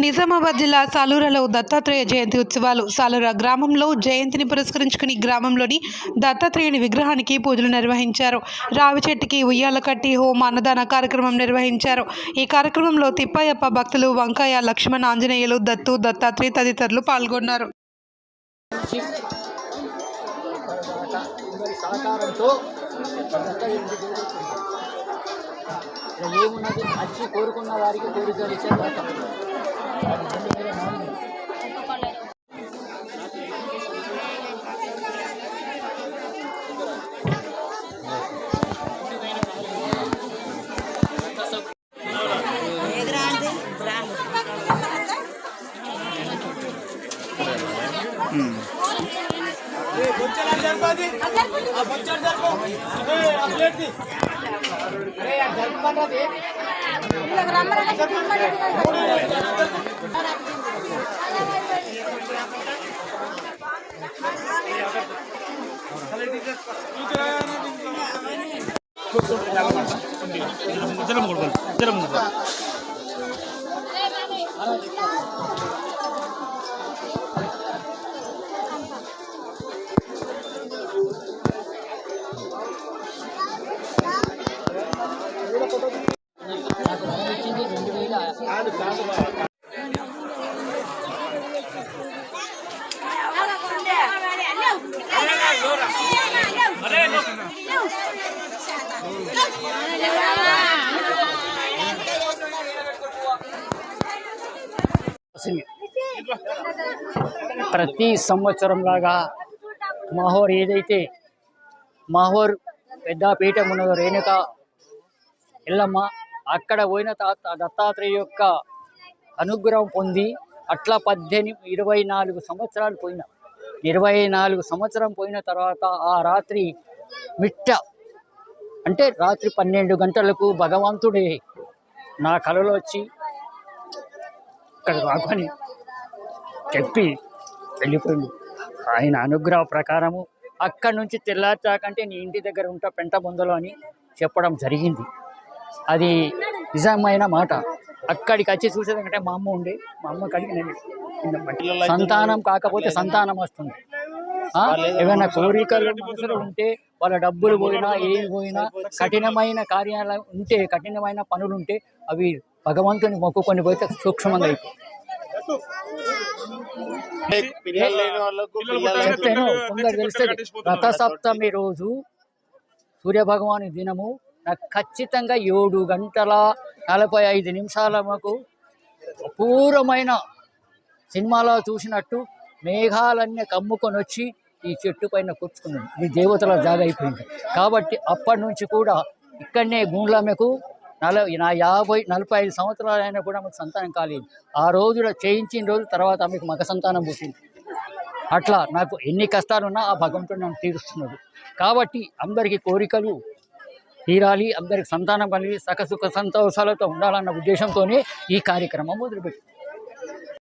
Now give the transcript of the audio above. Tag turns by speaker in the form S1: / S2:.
S1: నిజామాబాద్ జిల్లా సాలూరలో దత్తాత్రేయ జయంతి ఉత్సవాలు. సాలూర గ్రామంలో జయంతిని పురస్కరించుకుని గ్రామంలోని దత్తాత్రేయుని విగ్రహానికి పూజలు నిర్వహించారు. రావి చెట్టుకి ఉయ్యాల కట్టి హోమ అన్నదాన కార్యక్రమం నిర్వహించారు. ఈ కార్యక్రమంలో తిప్పాయప్ప భక్తులు వంకాయ లక్ష్మణ్ ఆంజనేయులు దత్తు దత్తాత్రేయ తదితరులు పాల్గొన్నారు.
S2: ఏమున్నది? వచ్చి కోరుకున్న వారికి కోరికలు ఇచ్చే వ్రతం. దాని మీద నాలుగు. నాకు ప్రతి సంవత్సరం లాగా మాహోర్ ఏదైతే మాహోర్ పెద్దపీఠం ఉన్నదో రేణుక ఎల్లమ్మ అక్కడ పోయిన తాత దత్తాత్రేయ యొక్క అనుగ్రహం పొంది అట్లా పద్దెనిమిది ఇరవై నాలుగు సంవత్సరాలు పోయిన. ఇరవై నాలుగు సంవత్సరం పోయిన తర్వాత ఆ రాత్రి మిట్ట అంటే రాత్రి పన్నెండు గంటలకు భగవంతుడే నా కలలో వచ్చి ఇక్కడ రాకొని చెప్పి వెళ్ళిపోయింది ఆయన అనుగ్రహ ప్రకారము అక్కడి నుంచి తెల్లార్చాకంటే నీ ఇంటి దగ్గర ఉంటా పెంట బొందలో అని చెప్పడం జరిగింది. అది నిజమైన మాట. అక్కడికి వచ్చి చూసేదంటే మా అమ్మ ఉండే మా అమ్మ కడిగి నేను సంతానం కాకపోతే సంతానం వస్తుంది. ఏమైనా కోరికలు మనసులో ఉంటే వాళ్ళ డబ్బులు పోయినా ఏమి పోయినా కఠినమైన కార్యాలు ఉంటే కఠినమైన పనులు ఉంటే అవి భగవంతుని మొక్కుకొని పోతే సూక్ష్మంగా అయిపోయి
S3: పిల్లలు
S2: చెప్తాను కొందరు రథసప్తమి రోజు సూర్యభగవాని దినము నాకు ఖచ్చితంగా ఏడు గంటల నలభై ఐదు నిమిషాల మాకు అపూర్వమైన సినిమాలో చూసినట్టు మేఘాలన్నీ కమ్ముకొని వచ్చి ఈ చెట్టు పైన కూర్చుకున్నాడు. ఈ దేవతల జాగ అయిపోయింది. కాబట్టి అప్పటి నుంచి కూడా ఇక్కడనే గుండ్లమ్మకు నలభై నా యాభై నలభై ఐదు సంవత్సరాలు అయినా కూడా మాకు సంతానం కాలేదు. ఆ రోజులో చేయించిన రోజు తర్వాత ఆమెకు మగ సంతానం పుట్టింది. అట్లా నాకు ఎన్ని కష్టాలున్నా ఆ భగవంతుడు నన్ను తీరుస్తున్నాడు. కాబట్టి అందరికీ కోరికలు తీరాలి అందరికి సంతానం కలిగి సకసుఖ సంతోషాలతో ఉండాలన్న ఉద్దేశంతోనే ఈ కార్యక్రమం మొదలుపెట్టింది